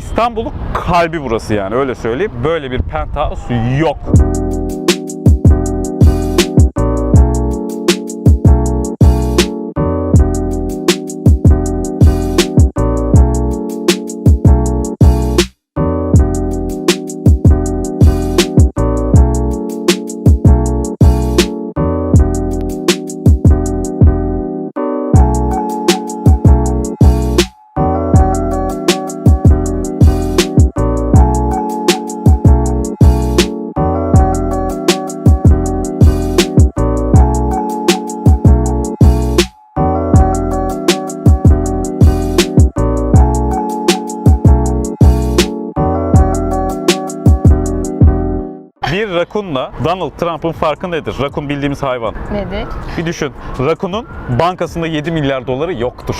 İstanbul'un kalbi burası yani öyle söyleyeyim. Böyle bir penthouse yok. Rakunla Donald Trump'ın farkı nedir? Rakun bildiğimiz hayvan. Nedir? Bir düşün. Rakun'un bankasında 7 milyar doları yoktur.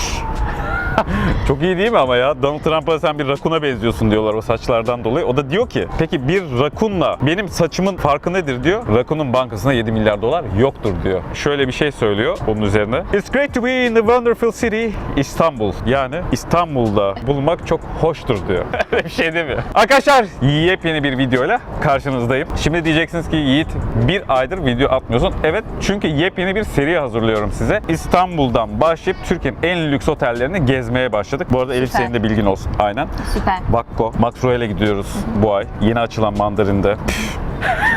Çok iyi değil mi ama ya? Donald Trump'a sen bir rakuna benziyorsun diyorlar o saçlardan dolayı. O da diyor ki peki bir rakunla benim saçımın farkı nedir diyor. Rakunun bankasında 7 milyar dolar yoktur diyor. Şöyle bir şey söylüyor onun üzerine. It's great to be in the wonderful city İstanbul. Yani İstanbul'da bulunmak çok hoştur diyor. Öyle bir şey değil mi? Arkadaşlar yepyeni bir videoyla karşınızdayım. Şimdi diyeceksiniz ki Yiğit bir aydır video atmıyorsun. Evet çünkü yepyeni bir seri hazırlıyorum size. İstanbul'dan başlayıp Türkiye'nin en lüks otellerini gezmeye başladık. Bu arada Elif Süper. senin de bilgin olsun. Aynen. Süper. Vakko, Max Royal'e gidiyoruz bu ay. Yeni açılan mandarinde.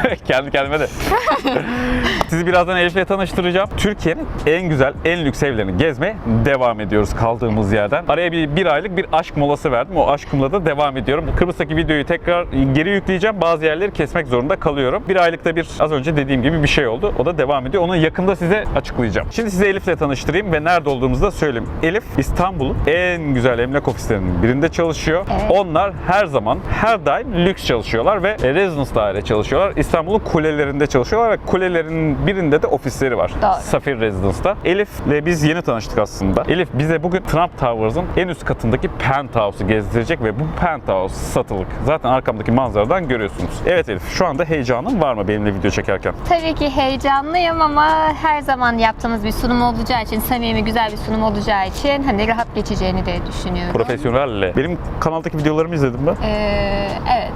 Kendi kendime de. Sizi birazdan Elif'le tanıştıracağım. Türkiye'nin en güzel, en lüks evlerini gezmeye devam ediyoruz kaldığımız yerden. Araya bir, bir aylık bir aşk molası verdim. O aşkımla da devam ediyorum. Kıbrıs'taki videoyu tekrar geri yükleyeceğim. Bazı yerleri kesmek zorunda kalıyorum. Bir aylıkta bir az önce dediğim gibi bir şey oldu. O da devam ediyor. Onu yakında size açıklayacağım. Şimdi size Elif'le tanıştırayım ve nerede olduğumuzu da söyleyeyim. Elif İstanbul'un en güzel emlak ofislerinin birinde çalışıyor. Evet. Onlar her zaman, her daim lüks çalışıyorlar ve residence daire çalışıyorlar. İstanbul'un kulelerinde çalışıyorlar ve kulelerin birinde de ofisleri var. Doğru. Safir Residence'da. Elif'le biz yeni tanıştık aslında. Elif bize bugün Trump Towers'ın en üst katındaki penthouse'u gezdirecek ve bu penthouse satılık. Zaten arkamdaki manzaradan görüyorsunuz. Evet Elif, şu anda heyecanın var mı benimle video çekerken? Tabii ki heyecanlıyım ama her zaman yaptığımız bir sunum olacağı için, samimi güzel bir sunum olacağı için hani rahat geçeceğini de düşünüyorum. Profesyonelle. Benim kanaldaki videolarımı izledin mi? Ee, evet.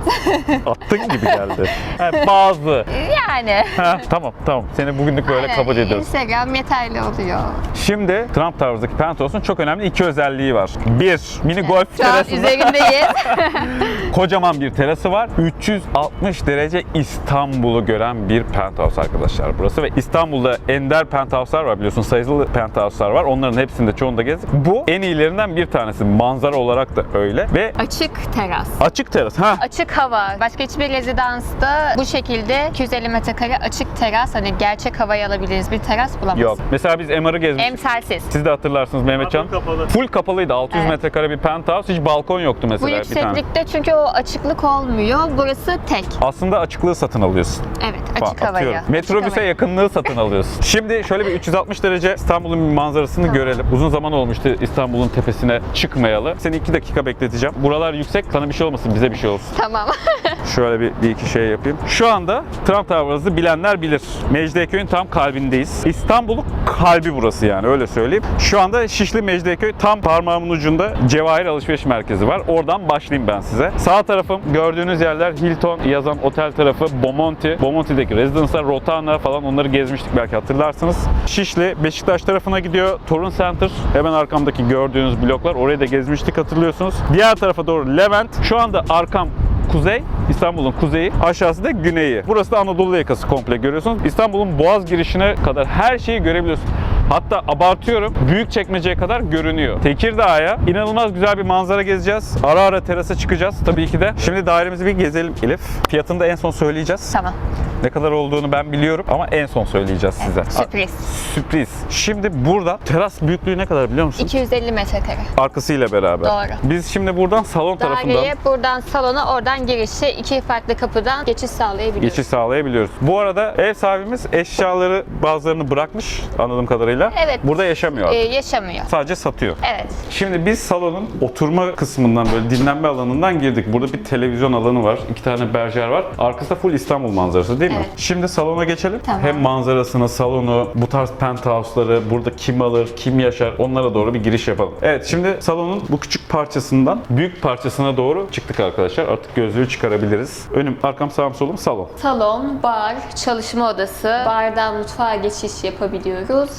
Attın gibi geldi. Ha, bazı. yani. Ha, tamam tamam. Seni bugünlük böyle Aynen, kabul ediyoruz. Instagram yeterli oluyor. Şimdi Trump Towers'daki penthouse'un çok önemli iki özelliği var. Bir, mini golf Şu an terasında üzerindeyiz. kocaman bir terası var. 360 derece İstanbul'u gören bir penthouse arkadaşlar burası ve İstanbul'da ender penthouse'lar var biliyorsun sayılı penthouse'lar var. Onların hepsinde çoğunda gezdik. Bu en iyilerinden bir tanesi. Manzara olarak da öyle ve Açık teras. açık teras. Ha Açık hava. Başka hiçbir rezidansta bu şekilde 250 metrekare açık teras hani gerçek havayı alabildiğiniz bir teras bulamazsınız. yok. Mesela biz MR'ı gezmiştik. Emsalsiz. Siz de hatırlarsınız Mehmetcan. Full kapalı. Full kapalıydı. 600 Evet. metrekare bir penthouse. Hiç balkon yoktu Bu mesela bir tane. yükseklikte çünkü o açıklık olmuyor. Burası tek. Aslında açıklığı satın alıyorsun. Evet, falan açık havayı. atıyorum. Açık Metrobüse havayı. yakınlığı satın alıyorsun. Şimdi şöyle bir 360 derece İstanbul'un bir manzarasını Tamam. görelim. Uzun zaman olmuştu İstanbul'un tepesine çıkmayalı. Seni iki dakika bekleteceğim. Buralar yüksek. Sana bir şey olmasın, bize bir şey olsun. Tamam. Şöyle bir, bir iki şey yapayım. Şu anda Trump Towers'ı bilenler bilir. Mecidiyeköy'ün tam kalbindeyiz. İstanbul'un kalbi burası yani öyle söyleyeyim. Şu anda Şişli Mecidiyeköy tam parmağımın ucunda Cevahir Alışveriş Merkezi var. Oradan başlayayım ben size. Sağ tarafım gördüğünüz yerler Hilton yazan otel tarafı Bomonti. Bomonti'deki Residence'lar, Rotana falan onları gezmiştik belki hatırlarsınız. Şişli Beşiktaş tarafına gidiyor. Torun Center hemen arkamdaki gördüğünüz bloklar. Orayı da gezmiştik hatırlıyorsunuz. Diğer tarafa doğru Levent. Şu anda arkam kuzey, İstanbul'un kuzeyi, aşağısı da güneyi. Burası da Anadolu yakası komple görüyorsunuz. İstanbul'un boğaz girişine kadar her şeyi görebiliyorsunuz. Hatta abartıyorum, büyük çekmeceye kadar görünüyor. Tekirdağ'a inanılmaz güzel bir manzara gezeceğiz. Ara ara terasa çıkacağız tabii ki de. Şimdi dairemizi bir gezelim Elif. Fiyatını da en son söyleyeceğiz. tamam. Ne kadar olduğunu ben biliyorum ama en son söyleyeceğiz size. Sürpriz. Sürpriz. Şimdi burada teras büyüklüğü ne kadar biliyor musun? 250 metrekare. Arkasıyla beraber. Doğru. Biz şimdi buradan salon tarafından Daireye buradan salona oradan girişe iki farklı kapıdan geçiş sağlayabiliyoruz. geçiş sağlayabiliyoruz. Bu arada ev sahibimiz eşyaları bazılarını bırakmış anladığım kadarıyla. Evet. Burada yaşamıyor. Ee, artık. yaşamıyor. Sadece satıyor. Evet. Şimdi biz salonun oturma kısmından böyle dinlenme alanından girdik. Burada bir televizyon alanı var. iki tane berjer var. Arkası da full İstanbul manzarası değil mi? Evet. Şimdi salona geçelim. Tamam. Hem manzarasını, salonu, bu tarz penthouse'ları, burada kim alır, kim yaşar onlara doğru bir giriş yapalım. Evet şimdi salonun bu küçük parçasından büyük parçasına doğru çıktık arkadaşlar. Artık gözlüğü çıkarabiliriz. Önüm, arkam, sağım, solum salon. Salon, bar, çalışma odası, bardan mutfağa geçiş yapabiliyoruz.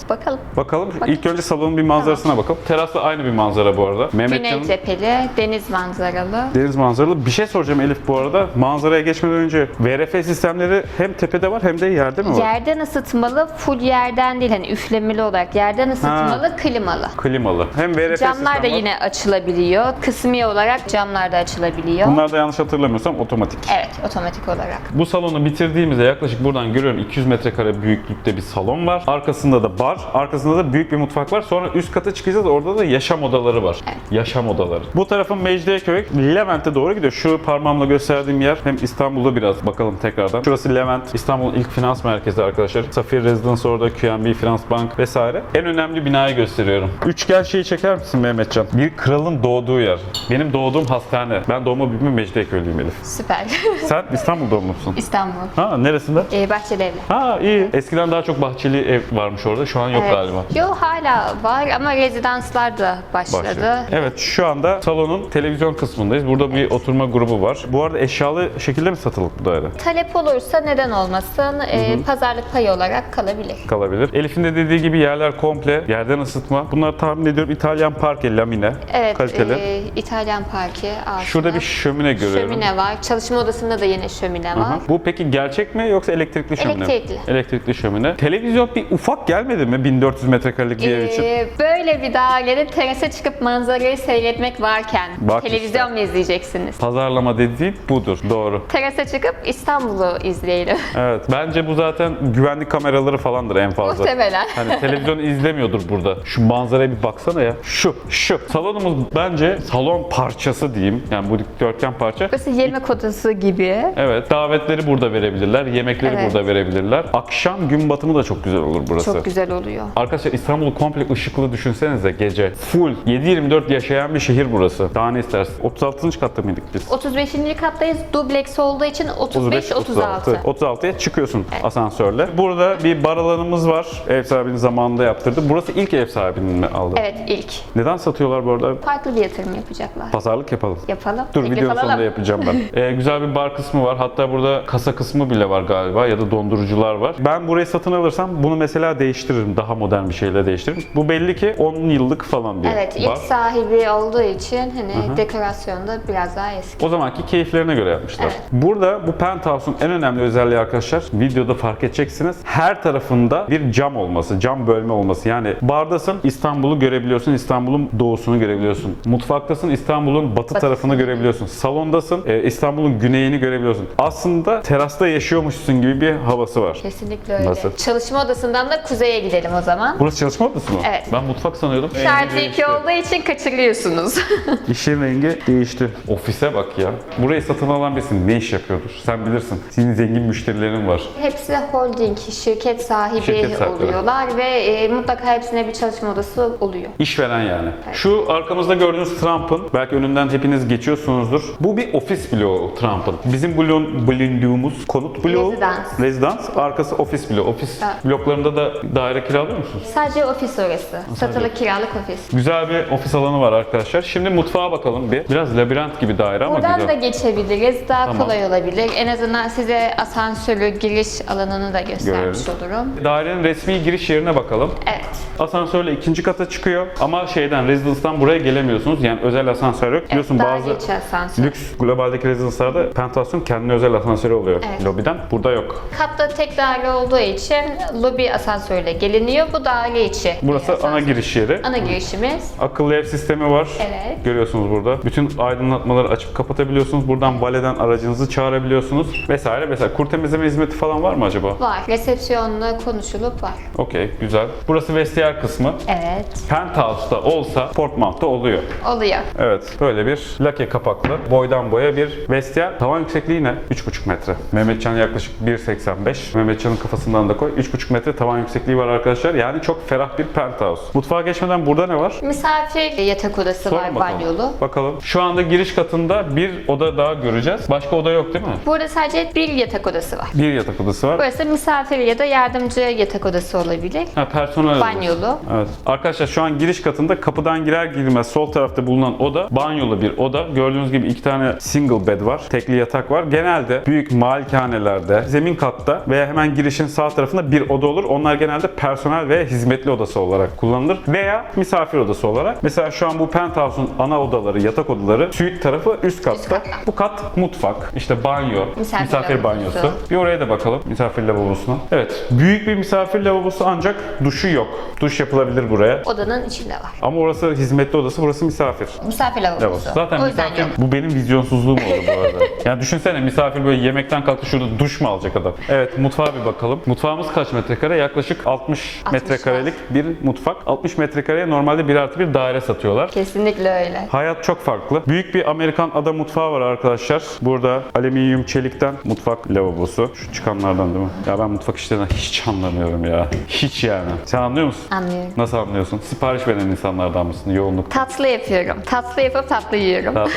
Bakalım. Bakalım. İlk önce salonun bir manzarasına bakalım. Terasla aynı bir manzara bu arada. Güney Mehmetcan'ın cepheli, deniz manzaralı. deniz manzaralı. Bir şey soracağım Elif bu arada. Manzaraya geçmeden önce VRF sistemleri hem tepede var hem de yerde mi var? Yerden ısıtmalı, full yerden değil hani üflemeli olarak yerden ısıtmalı, klimalı. Klimalı. Hem VRF Camlar da var. yine açılabiliyor. Kısmi olarak camlar da açılabiliyor. Bunlar da yanlış hatırlamıyorsam otomatik. Evet, otomatik olarak. Bu salonu bitirdiğimizde yaklaşık buradan görüyorum 200 metrekare büyüklükte bir salon var. Arkasında da bar, arkasında da büyük bir mutfak var. Sonra üst kata çıkacağız. Orada da yaşam odaları var. Yaşam odaları. Bu tarafın Mecidiyeköy, Levent'e doğru gidiyor. Şu parmağımla gösterdiğim yer hem İstanbul'da biraz bakalım tekrardan. Şurası Levent, İstanbul'un ilk finans merkezi arkadaşlar. Safir Residence orada, QNB Finans Bank vesaire. En önemli binayı gösteriyorum. Üçgen şeyi çeker misin Mehmetcan? Bir kralın doğduğu yer. Benim doğduğum hastane. Ben doğma büyüme Mecidiyeköy'lüyüm Elif. Süper. Sen İstanbul doğumlusun. İstanbul. Ha neresinde? Ee, Bahçeli Evler. Ha iyi. Eskiden daha çok bahçeli ev varmış orada. Şu an yok Evet. Galiba. Yo hala var ama rezidanslar da başladı. Başlıyor. Evet şu anda salonun televizyon kısmındayız. Burada bir oturma grubu var. Bu arada eşyalı şekilde mi satılık bu daire? Talep olursa neden olmasın? Ee, pazarlık payı olarak kalabilir. Kalabilir. Elif'in de dediği gibi yerler komple yerden ısıtma. Bunlar tahmin ediyorum İtalyan parke lamine. Evet, Kaliteli. e, İtalyan parke altında. Şurada bir şömine görüyorum. şömine var. Çalışma odasında da yine şömine var. hı. Bu peki gerçek mi yoksa elektrikli şömine mi? Elektrikli. Elektrikli şömine. Televizyon bir ufak gelmedi mi 1400 metrekarelik bir ev için? Ee, böyle bir dairede terasa çıkıp manzarayı seyretmek varken Bak televizyon işte. mu izleyeceksiniz? Pazarlama dediğin budur. Doğru. Terasa çıkıp İstanbul'u izleyelim. Evet. Bence bu zaten güvenlik kameraları falandır en fazla. Muhtemelen. Hani televizyon izlemiyordur burada. Şu manzaraya bir baksana ya. Şu, şu. Salonumuz bence salon parçası diyeyim. Yani bu dikdörtgen parça. Burası yemek odası gibi. Evet. Davetleri burada verebilir. Yemekleri Evet. burada verebilirler. Akşam gün batımı da çok güzel olur burası. Çok güzel oluyor. Arkadaşlar İstanbul'u komple ışıklı düşünsenize gece. Full 7-24 yaşayan bir şehir burası. Daha ne istersin? 36. katta mıydık biz? 35. kattayız. Dubleks olduğu için 35-36. 36'ya çıkıyorsun asansörle. Burada bir bar alanımız var. Ev sahibinin zamanında yaptırdı. Burası ilk ev sahibinin mi aldı? Evet ilk. Neden satıyorlar bu arada? Farklı bir yatırım yapacaklar. Pazarlık yapalım. Yapalım. Dur Teklif videonun alalım. sonunda yapacağım ben. Ee, güzel bir bar kısmı var. Hatta burada kasa kısmı bile var galiba ya da dondurucular var. Ben burayı satın alırsam bunu mesela değiştiririm. Daha modern bir şeyle değiştiririm. Bu belli ki 10 yıllık falan bir Evet ilk bar. sahibi olduğu için hani dekorasyonda biraz daha eski. O zamanki keyiflerine göre yapmışlar. Evet. Burada bu penthouse'un en önemli özelliği arkadaşlar videoda fark edeceksiniz. Her tarafında bir cam olması, cam bölme olması. Yani bardasın İstanbul'u görebiliyorsun, İstanbul'un doğusunu görebiliyorsun. Mutfaktasın İstanbul'un batı tarafını görebiliyorsun. Salondasın e, İstanbul'un güneyini görebiliyorsun. Aslında terasta yaşıyormuşsun gibi bir havası var. Kesinlikle öyle. Nasıl? Çalışma odasından da kuzeye gidelim o zaman. Burası çalışma odası mı? Evet. Ben mutfak sanıyordum. Şartı iki değişti. olduğu için kaçırıyorsunuz. İşin rengi değişti. Ofise bak ya. Burayı satın alan birisi ne iş yapıyordur? Sen bilirsin. Senin zengin müşterilerin var. Hepsi holding, şirket sahibi Şirket sahipleri. oluyorlar ve e, mutlaka hepsine bir çalışma odası oluyor. İşveren yani. Şu arkamızda gördüğünüz Trump'ın, belki önünden hepiniz geçiyorsunuzdur. Bu bir ofis bloğu Trump'ın. Bizim bloğun, bulunduğumuz konut bloğu. Rezidans. Rezidans. Arkası ofis bloğu. Ofis Evet. bloklarında da daire kiralıyor musunuz? Sadece ofis orası. Satılık kiralık ofis. Güzel bir ofis alanı var arkadaşlar. Şimdi mutfağa bakalım bir. Biraz labirent gibi daire ama Buradan güzel. da geçebiliriz. Daha Tamam. kolay olabilir. En azından size asansörü, giriş alanını da göstermiş olurum. Dairenin resmi giriş yerine bakalım. Evet. Asansörle ikinci kata çıkıyor ama şeyden, rezidanstan buraya gelemiyorsunuz. Yani özel asansör yok. Biliyorsun daha bazı geç asansör. lüks globaldeki rezidanslarda penthouse'un kendine özel asansörü oluyor Evet. lobiden. Burada yok. Katta tek daire olduğu için lobi asansörle geliniyor. Bu daire içi. Burası ana giriş yeri. Ana girişimiz. Akıllı ev sistemi var. Evet. Görüyorsunuz burada. Bütün aydınlatmaları açıp kapatabiliyorsunuz. Buradan valeden aracınızı çağırabiliyorsunuz vesaire. Mesela kur temizleme hizmeti falan var mı acaba? Var. Resepsiyonla konuşulup var. Okey, güzel. Burası vestiyer diğer kısmı Evet. Penthouse'da olsa Portmouth'ta oluyor. Oluyor. Evet böyle bir lake kapaklı boydan boya bir vestiyer. Tavan yüksekliği ne? 3,5 metre. Mehmetcan yaklaşık 1.85. Mehmetcan'ın kafasından da koy. 3,5 metre tavan yüksekliği var arkadaşlar. Yani çok ferah bir penthouse. Mutfağa geçmeden burada ne var? Misafir yatak odası var Sorun bakalım. banyolu. Bakalım. Şu anda giriş katında bir oda daha göreceğiz. Başka oda yok değil mi? Burada sadece bir yatak odası var. Bir yatak odası var. Burası misafir ya da yardımcı yatak odası olabilir. Ha, personel odası. Banyolu. Evet. Arkadaşlar şu an giriş katında kapıdan girer girmez sol tarafta bulunan oda banyolu bir oda. Gördüğünüz gibi iki tane single bed var. Tekli yatak var. Genelde büyük malikanelerde zemin katta veya hemen girişin sağ tarafında bir oda olur. Onlar genelde personel ve hizmetli odası olarak kullanılır. Veya misafir odası olarak. Mesela şu an bu penthouse'un ana odaları, yatak odaları suite tarafı üst katta. katta. Bu kat mutfak, işte banyo, Misafir misafir, lavabosu. banyosu. Bir oraya da bakalım misafir lavabosuna. Evet. Büyük bir misafir lavabosu ancak duşu yok. Duş yapılabilir buraya. Odanın içinde var. Ama orası hizmetli odası, burası misafir. Misafir lavabosu. Lavabosu. Zaten o yüzden misafir, yok. bu benim vizyonsuzluğum oldu bu arada. yani düşünsene misafir böyle yemekten kalktı şurada duş mu alacak adam? Evet mutfağa bir bakalım. Mutfağımız kaç metrekare? Yaklaşık 60, 60 metrekarelik bir mutfak. 60 metrekareye normalde bir artı bir daire satıyorlar. Kesinlikle öyle. Hayat çok farklı. Büyük bir Amerikan ada mutfağı var arkadaşlar. Burada alüminyum çelikten mutfak lavabosu. Şu çıkanlardan değil mi? Ya ben mutfak işlerinden hiç anlamıyorum ya. Hiç yani. Sen anlıyor musun? Anlıyorum. Nasıl anlıyorsun? Sipariş veren insanlardan mısın yoğunluk? Tatlı yapıyorum. Tatlı yapıp tatlı yiyorum. Tamam.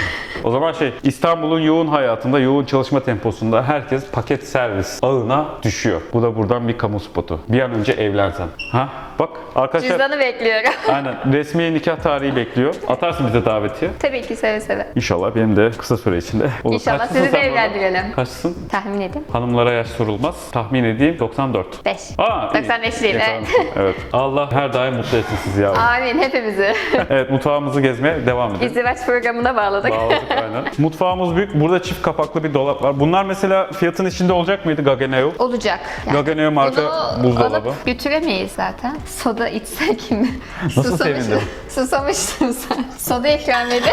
O zaman şey İstanbul'un yoğun hayatında, yoğun çalışma temposunda herkes paket servis ağına düşüyor. Bu da buradan bir kamu spotu. Bir an önce evlensen. Ha? Bak arkadaşlar Cüzdanı bekliyorum. aynen resmi nikah tarihi bekliyor. Atarsın bize davetiye. Tabii ki seve seve. İnşallah benim de kısa süre içinde olur. İnşallah Kaçlısın sizi de sen bu arada? evlendirelim. Kaçsın? Tahmin edin. Hanımlara yaş sorulmaz. Tahmin edeyim 94. 5. Aa, iyi. 95 değil, evet. evet. Allah her daim mutlu etsin sizi yavrum. Amin hepimizi. evet mutfağımızı gezmeye devam edelim. İzdivaç programına bağladık. Bağladık aynen. Mutfağımız büyük. Burada çift kapaklı bir dolap var. Bunlar mesela fiyatın içinde olacak mıydı Gaggenau? Olacak. Gaggenau marka bunu buzdolabı. alıp götüremeyiz zaten. Soda içsek mi? Nasıl sevindin? Susamıştın sen. Soda ikram edin.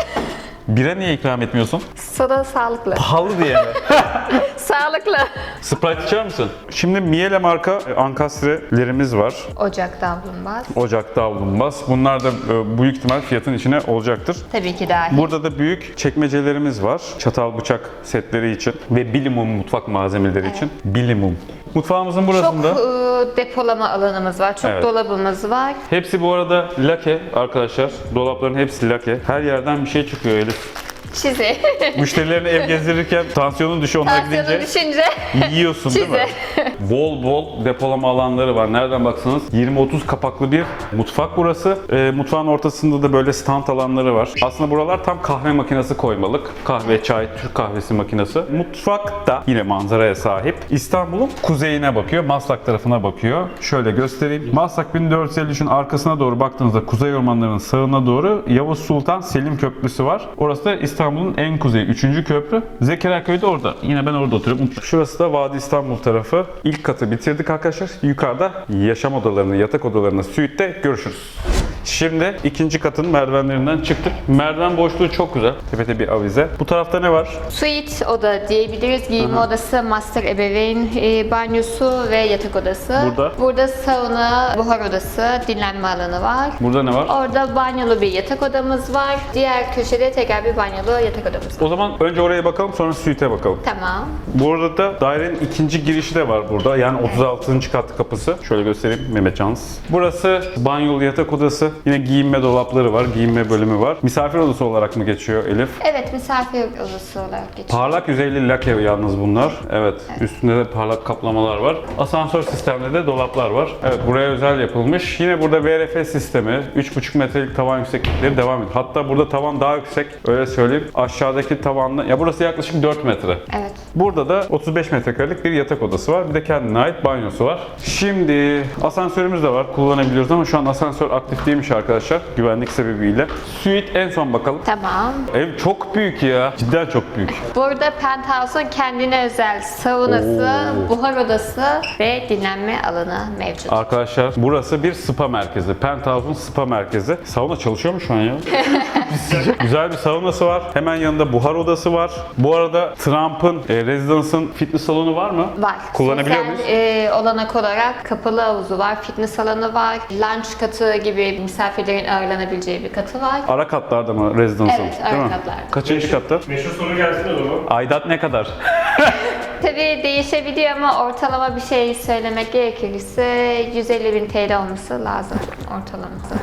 Bira niye ikram etmiyorsun? Soda sağlıklı. Pahalı diye mi? Sağlıklı. Sprite içer misin? Şimdi Miele marka ankastrelerimiz var. Ocaktan bulunmaz. Ocakta bulunmaz. Bunlar da e, büyük ihtimal fiyatın içine olacaktır. Tabii ki dahil. Burada da büyük çekmecelerimiz var. Çatal bıçak setleri için ve bilimum mutfak malzemeleri için. Bilimum. Mutfağımızın Çok burasında e, depolama alanımız var. Çok Evet. dolabımız var. hepsi bu arada lake arkadaşlar. Dolapların hepsi lake. Her yerden bir şey çıkıyor Elif. Çizi. Müşterilerini ev gezdirirken tansiyonun düşüyor onlara Tansiyonu gidince düşünce. yiyorsun değil mi? Bol bol depolama alanları var. Nereden baksanız 20-30 kapaklı bir mutfak burası. Ee, mutfağın ortasında da böyle stand alanları var. Aslında buralar tam kahve makinesi koymalık. Kahve, çay, Türk kahvesi makinesi. Mutfak da yine manzaraya sahip. İstanbul'un kuzeyine bakıyor. Maslak tarafına bakıyor. Şöyle göstereyim. Maslak 1453'ün arkasına doğru baktığınızda kuzey ormanlarının sağına doğru Yavuz Sultan Selim Köprüsü var. Orası da İstanbul'un en kuzeyi 3. köprü. Zekeriya Köyü de orada. Yine ben orada oturuyorum. Şurası da Vadi İstanbul tarafı. İlk katı bitirdik arkadaşlar. Yukarıda yaşam odalarını, yatak odalarını, suite'de görüşürüz. Şimdi ikinci katın merdivenlerinden çıktık. Merdiven boşluğu çok güzel. Tepede bir avize. Bu tarafta ne var? Suite oda diyebiliriz. Giyinme odası, master ebeveyn e, banyosu ve yatak odası. Burada? Burada sauna, buhar odası, dinlenme alanı var. Burada ne var? Orada banyolu bir yatak odamız var. Diğer köşede tekrar bir banyolu yatak odamız var. O zaman önce oraya bakalım sonra suite'e bakalım. Tamam. Bu arada dairenin ikinci girişi de var burada. Yani 36. kat kapısı. Şöyle göstereyim Mehmet Cans. Burası banyolu yatak odası. Yine giyinme dolapları var. Giyinme bölümü var. Misafir odası olarak mı geçiyor Elif? Evet misafir odası olarak geçiyor. Parlak yüzeyli lake yalnız bunlar. Evet. Üstünde de parlak kaplamalar var. Asansör sistemli de dolaplar var. Evet buraya özel yapılmış. Yine burada VRF sistemi. 3,5 metrelik tavan yükseklikleri devam ediyor. Hatta burada tavan daha yüksek. Öyle söyleyeyim. Aşağıdaki tavanla ya burası yaklaşık 4 metre. Evet. Burada da 35 metrekarelik bir yatak odası var. Bir de kendine ait banyosu var. Şimdi asansörümüz de var. Kullanabiliyoruz ama şu an asansör aktif değil bahçeymiş arkadaşlar güvenlik sebebiyle. Suite en son bakalım. Tamam. Ev çok büyük ya. Cidden çok büyük. Burada penthouse'un kendine özel saunası, Oo. buhar odası ve dinlenme alanı mevcut. Arkadaşlar burası bir spa merkezi. Penthouse'un spa merkezi. Sauna çalışıyor mu şu an ya? Güzel bir saunası var. Hemen yanında buhar odası var. Bu arada Trump'ın e, Residence'ın fitness salonu var mı? Var. Kullanabiliyor Sosyal, muyuz? e, olanak olarak kapalı havuzu var, fitness alanı var, lunch katı gibi misafirlerin ağırlanabileceği bir katı var. Ara katlarda mı Residence'ın? Evet, ara mi? katlarda. Kaçıncı katta? Meşhur soru gelsin o zaman. Aidat ne kadar? Tabii değişebiliyor ama ortalama bir şey söylemek gerekirse 150 bin TL olması lazım ortalaması.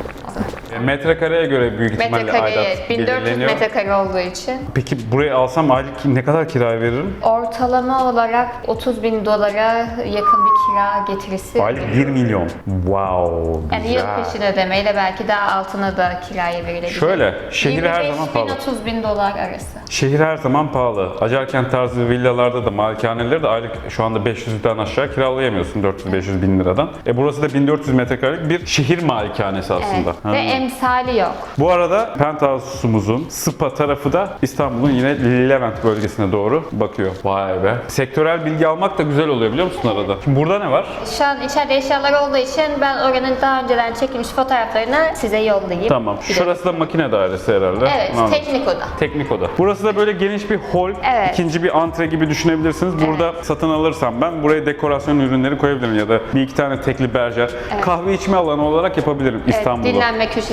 E, Metrekareye göre büyük ihtimalle Metrekareye aidat 1400 belirleniyor. metrekare olduğu için Peki burayı alsam aylık ne kadar kira veririm? ortalama olarak 30 bin dolara yakın bir kira getirisi. Aylık 1 milyon. Wow. Yani güzel. yıl peşin ödemeyle belki daha altına da kiraya verilebilir. Şöyle, şehir her 25 zaman pahalı. 30 bin dolar arası. Şehir her zaman pahalı. Acarkent tarzı villalarda da malikaneleri de aylık şu anda 500'den aşağı kiralayamıyorsun 400-500 bin liradan. E burası da 1400 metrekarelik bir şehir malikanesi aslında. Evet. Ha. Ve emsali yok. Bu arada penthouse'umuzun spa tarafı da İstanbul'un yine Levent bölgesine doğru bakıyor. Vay be. Sektörel bilgi almak da güzel oluyor biliyor musun arada? Şimdi burada ne var? Şu an içeride eşyalar olduğu için ben oranın daha önceden çekilmiş fotoğraflarını size yollayayım. Tamam. Bir de- Şurası da makine dairesi herhalde. Evet, Anladım. teknik oda. Teknik oda. Burası da böyle geniş bir hol, Evet. ikinci bir antre gibi düşünebilirsiniz. Burada satın alırsam ben buraya dekorasyon ürünleri koyabilirim ya da bir iki tane tekli berjer. Kahve içme alanı olarak yapabilirim Evet, İstanbul'u. dinlenme köşesi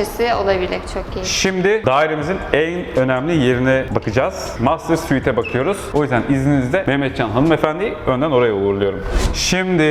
olabilir çok iyi. Şimdi dairemizin en önemli yerine bakacağız. Master Suite'e bakıyoruz. O yüzden izninizle Mehmetcan hanımefendiyi önden oraya uğurluyorum. Şimdi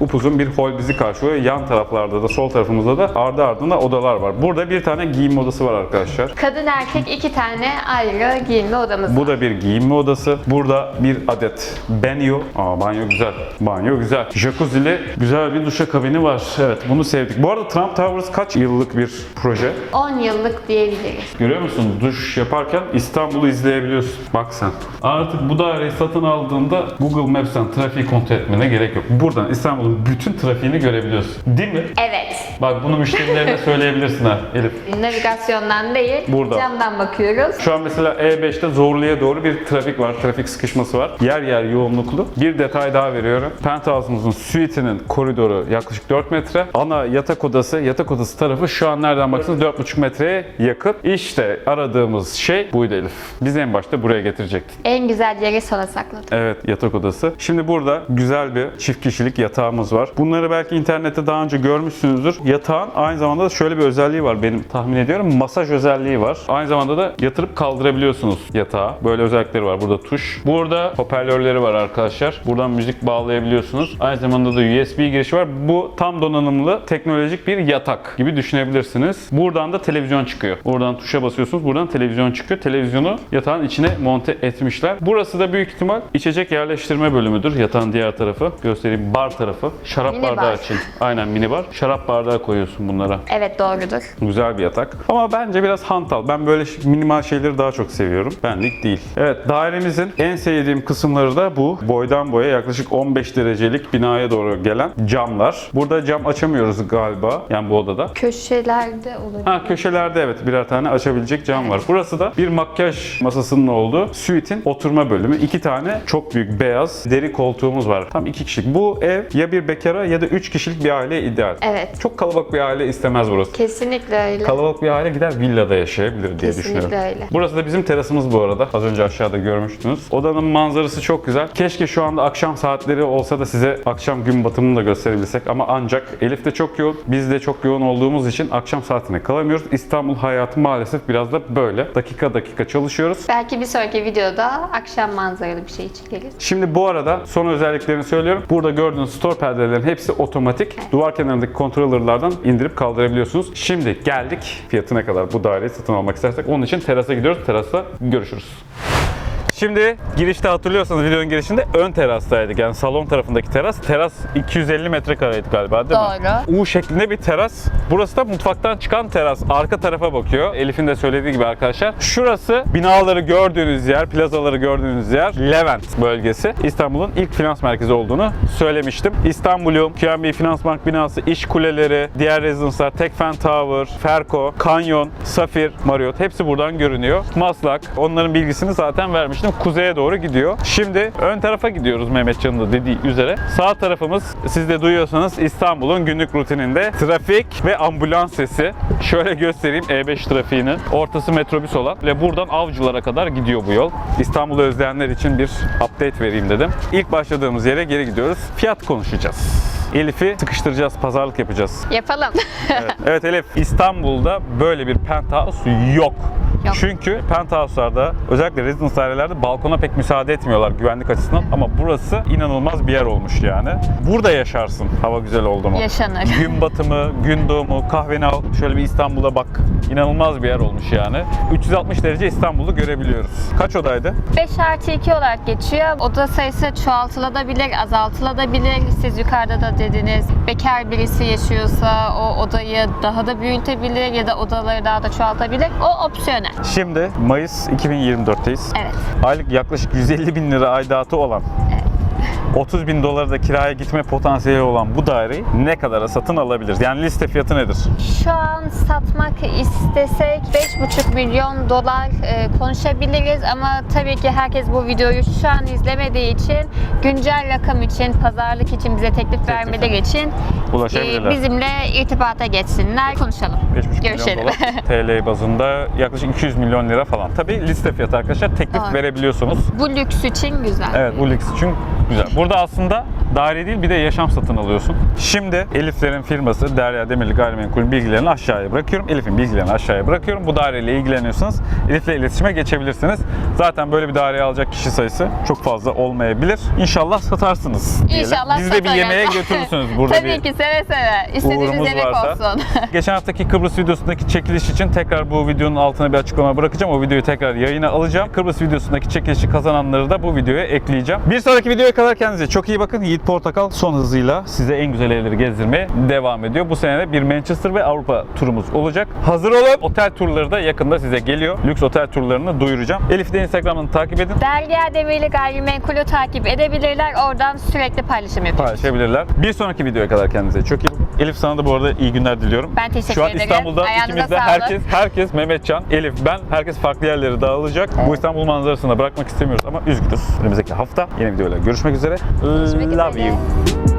upuzun bir hol bizi karşılıyor. Yan taraflarda da sol tarafımızda da ardı ardına odalar var. Burada bir tane giyinme odası var arkadaşlar. Kadın erkek iki tane ayrı giyinme odamız Bu var. da bir giyinme odası. Burada bir adet banyo. Aa banyo güzel. Banyo güzel. Jacuzzi'li güzel bir duşakabini var. Evet bunu sevdik. Bu arada Trump Towers kaç yıllık bir proje? 10 yıllık diyebiliriz. Görüyor musun? Duş yaparken İstanbul'u izleyebiliyorsun. Bak sen. Artık bu daireyi satın aldığında Google Maps'ten trafiği kontrol etmene gerek yok. Buradan İstanbul'un bütün trafiğini görebiliyorsun. Değil mi? Evet. Bak bunu müşterilerine söyleyebilirsin ha Elif. Navigasyondan değil, Burada. camdan bakıyoruz. Şu an mesela E5'te Zorlu'ya doğru bir trafik var, trafik sıkışması var. Yer yer yoğunluklu. Bir detay daha veriyorum. Penthouse'umuzun suite'inin koridoru yaklaşık 4 metre. Ana yatak odası, yatak odası tarafı şu an nereden baksanız 4,5 metreye yakın. İşte aradığımız şey buydu Elif. Biz en başta buraya getirecektik. En güzel yeri sona sakladık. Evet yatak odası. Şimdi burada güzel bir çift kişilik yatağımız var. Bunları belki internette daha önce görmüşsünüzdür. Yatağın aynı zamanda da şöyle bir özelliği var benim tahmin ediyorum. Masaj özelliği var. Aynı zamanda da yatırıp kaldırabiliyorsunuz yatağı. Böyle özellikleri var. Burada tuş. Burada hoparlörleri var arkadaşlar. Buradan müzik bağlayabiliyorsunuz. Aynı zamanda da USB girişi var. Bu tam donanımlı teknolojik bir yatak gibi düşünebilirsiniz. Buradan da televizyon çıkıyor. Buradan tuşa basıyorsunuz. Buradan televizyon çıkıyor. Televizyonu yatağın içine monte etmişler. Burası da büyük ihtimal içecek yerleştirme bölümüdür. Yatağın diğer tarafı. Göstereyim. Bar tarafı. Şarap Mini bardağı bar. için. Aynen mini bar. Şarap bardağı koyuyorsun bunlara. Evet doğrudur. Güzel bir yatak. Ama bence biraz hantal. Ben böyle minimal şeyleri daha çok seviyorum. Benlik değil. Evet dairemizin en sevdiğim kısımları da bu. Boydan boya yaklaşık 15 derecelik binaya doğru gelen camlar. Burada cam açamıyoruz galiba. Yani bu odada. Köşelerde olabilir. Ha köşelerde evet birer tane açabilecek cam var. Burası da bir makyaj masasının olduğu suite'in oturma bölümü. İki tane çok büyük beyaz deri koltuğumuz var. Tam iki kişilik. Bu ev ya bir bekara ya da üç kişilik bir aile ideal. Evet. Çok kalabalık bir aile istemez burası. Kesinlikle öyle. Kalabalık bir aile gider villada yaşayabilir diye Kesinlikle düşünüyorum. öyle. Burası da bizim terasımız bu arada. Az önce aşağıda görmüştünüz. Odanın manzarası çok güzel. Keşke şu anda akşam saatleri olsa da size akşam gün batımını da gösterebilsek ama ancak Elif de çok yoğun, biz de çok yoğun olduğumuz için akşam saatine kalamıyoruz. İstanbul hayatı maalesef biraz da böyle. Dakika dakika çalışıyoruz. Belki bir sonraki videoda akşam manzaralı bir şey çekeriz. Şimdi bu arada son özelliklerini söylüyorum. Burada gördüğünüz store perdelerin hepsi otomatik. Duvar kenarındaki controller'lardan indirip kaldırabiliyorsunuz. Şimdi geldik fiyatı ne kadar bu daireyi satın almak istersek. Onun için terasa gidiyoruz. Terasta görüşürüz. Şimdi girişte hatırlıyorsanız videonun girişinde ön terastaydık. Yani salon tarafındaki teras. Teras 250 metrekareydi galiba değil mi? Doğru. U şeklinde bir teras. Burası da mutfaktan çıkan teras. Arka tarafa bakıyor. Elif'in de söylediği gibi arkadaşlar. Şurası binaları gördüğünüz yer, plazaları gördüğünüz yer Levent bölgesi. İstanbul'un ilk finans merkezi olduğunu söylemiştim. İstanbul'un QNB Finans Bank binası, iş kuleleri, diğer rezidanslar, Tekfen Tower, Ferko, Kanyon, Safir, Marriott hepsi buradan görünüyor. Maslak, onların bilgisini zaten vermiştim. Kuzeye doğru gidiyor. Şimdi ön tarafa gidiyoruz Mehmetcan'ın da dediği üzere. Sağ tarafımız siz de duyuyorsanız İstanbul'un günlük rutininde trafik ve ambulans sesi. Şöyle göstereyim E5 trafiğini. Ortası metrobüs olan ve buradan Avcılar'a kadar gidiyor bu yol. İstanbul'u özleyenler için bir update vereyim dedim. İlk başladığımız yere geri gidiyoruz. Fiyat konuşacağız. Elif'i sıkıştıracağız, pazarlık yapacağız. Yapalım. Evet, evet Elif, İstanbul'da böyle bir penthouse yok. Yok. Çünkü penthouse'larda özellikle residence dairelerde balkona pek müsaade etmiyorlar güvenlik açısından ama burası inanılmaz bir yer olmuş yani. Burada yaşarsın hava güzel oldu mu. Yaşanır. Gün batımı, gün doğumu, kahveni al, şöyle bir İstanbul'a bak. İnanılmaz bir yer olmuş yani. 360 derece İstanbul'u görebiliyoruz. Kaç odaydı? 5 artı 2 olarak geçiyor. Oda sayısı çoğaltılabilir, azaltılabilir. Siz yukarıda da dediniz bekar birisi yaşıyorsa o odayı daha da büyütebilir ya da odaları daha da çoğaltabilir. O opsiyonel. Şimdi Mayıs 2024'teyiz. Evet. Aylık yaklaşık 150 bin lira aidatı olan 30 bin dolara da kiraya gitme potansiyeli olan bu daireyi ne kadara satın alabiliriz? Yani liste fiyatı nedir? Şu an satmak istesek 5,5 milyon dolar e, konuşabiliriz ama tabii ki herkes bu videoyu şu an izlemediği için güncel rakam için, pazarlık için bize teklif vermeleri için Ulaşabilirler. e, bizimle irtibata geçsinler, konuşalım. 5,5 Görüşelim. milyon dolar TL bazında yaklaşık 200 milyon lira falan. Tabii liste fiyatı arkadaşlar teklif Doğru. verebiliyorsunuz. Bu lüks için güzel. Evet bu lüks için güzel. Burada aslında daire değil bir de yaşam satın alıyorsun. Şimdi Elif'lerin firması Derya Demirli Gayrimenkul bilgilerini aşağıya bırakıyorum. Elif'in bilgilerini aşağıya bırakıyorum. Bu daireyle ilgileniyorsanız Elif'le iletişime geçebilirsiniz. Zaten böyle bir daireyi alacak kişi sayısı çok fazla olmayabilir. İnşallah satarsınız diyelim. İnşallah Bizi de bir yemeğe götürürsünüz burada Tabii bir ki seve seve. İstediğiniz yemek varsa. olsun. Geçen haftaki Kıbrıs videosundaki çekiliş için tekrar bu videonun altına bir açıklama bırakacağım. O videoyu tekrar yayına alacağım. Kıbrıs videosundaki çekilişi kazananları da bu videoya ekleyeceğim. Bir sonraki videoya kadar kendinize çok iyi bakın. Yiğit Portakal son hızıyla size en güzel evleri gezdirmeye devam ediyor. Bu sene de bir Manchester ve Avrupa turumuz olacak. Hazır olun. Otel turları da yakında size geliyor. Lüks otel turlarını duyuracağım. Elif'i de Instagram'dan takip edin. Derya Demirli Gayrimenkul'ü takip edebilirler. Oradan sürekli paylaşım yapıyoruz. paylaşabilirler. Bir sonraki videoya kadar kendinize çok iyi. Elif sana da bu arada iyi günler diliyorum. Ben teşekkür Şu an ederim. İstanbul'da Ayağınıza ikimiz de herkes, herkes Mehmetcan, Elif, ben herkes farklı yerlere dağılacak. Bu İstanbul manzarasını bırakmak istemiyoruz ama üzgünüz. Önümüzdeki hafta yeni videoyla görüşmek üzere. Görüşmek Love üzere. you.